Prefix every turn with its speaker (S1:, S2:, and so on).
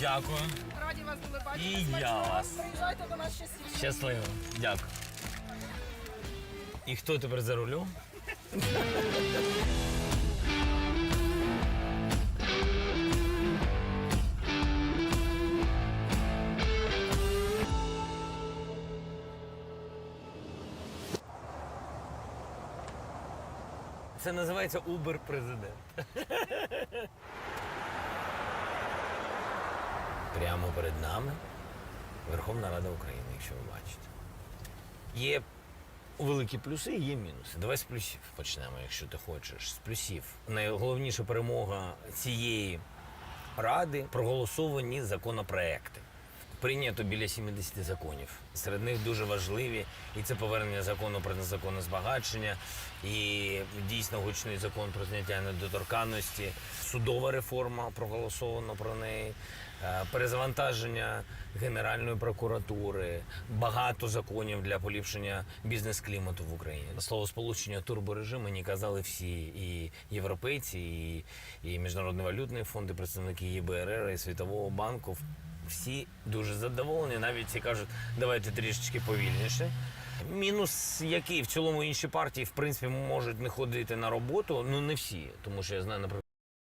S1: Дякую.
S2: Раді вас були бачити.
S1: І я вас.
S2: Приїжджайте до нас частіше.
S1: Щасливо. Дякую. І хто тепер за рулем? Це називається Uber президент. Прямо перед нами Верховна Рада України, якщо ви бачите. Є великі плюси, і є мінуси. Давай з плюсів почнемо, якщо ти хочеш. З плюсів. Найголовніша перемога цієї ради проголосовані законопроекти. Прийнято біля 70 законів. Серед них дуже важливі і це повернення закону про незаконне збагачення, і дійсно гучний закон про зняття недоторканності, судова реформа проголосовано про неї, е, перезавантаження Генеральної прокуратури, багато законів для поліпшення бізнес-клімату в Україні. Слово сполучення турборежим мені казали всі і європейці, і, і Міжнародний валютний фонд, і представники ЄБРР, і Світового банку. Всі дуже задоволені, навіть ці кажуть, давайте трішечки повільніше. Мінус, який в цілому інші партії, в принципі, можуть не ходити на роботу. Ну не всі, тому що я знаю, наприклад.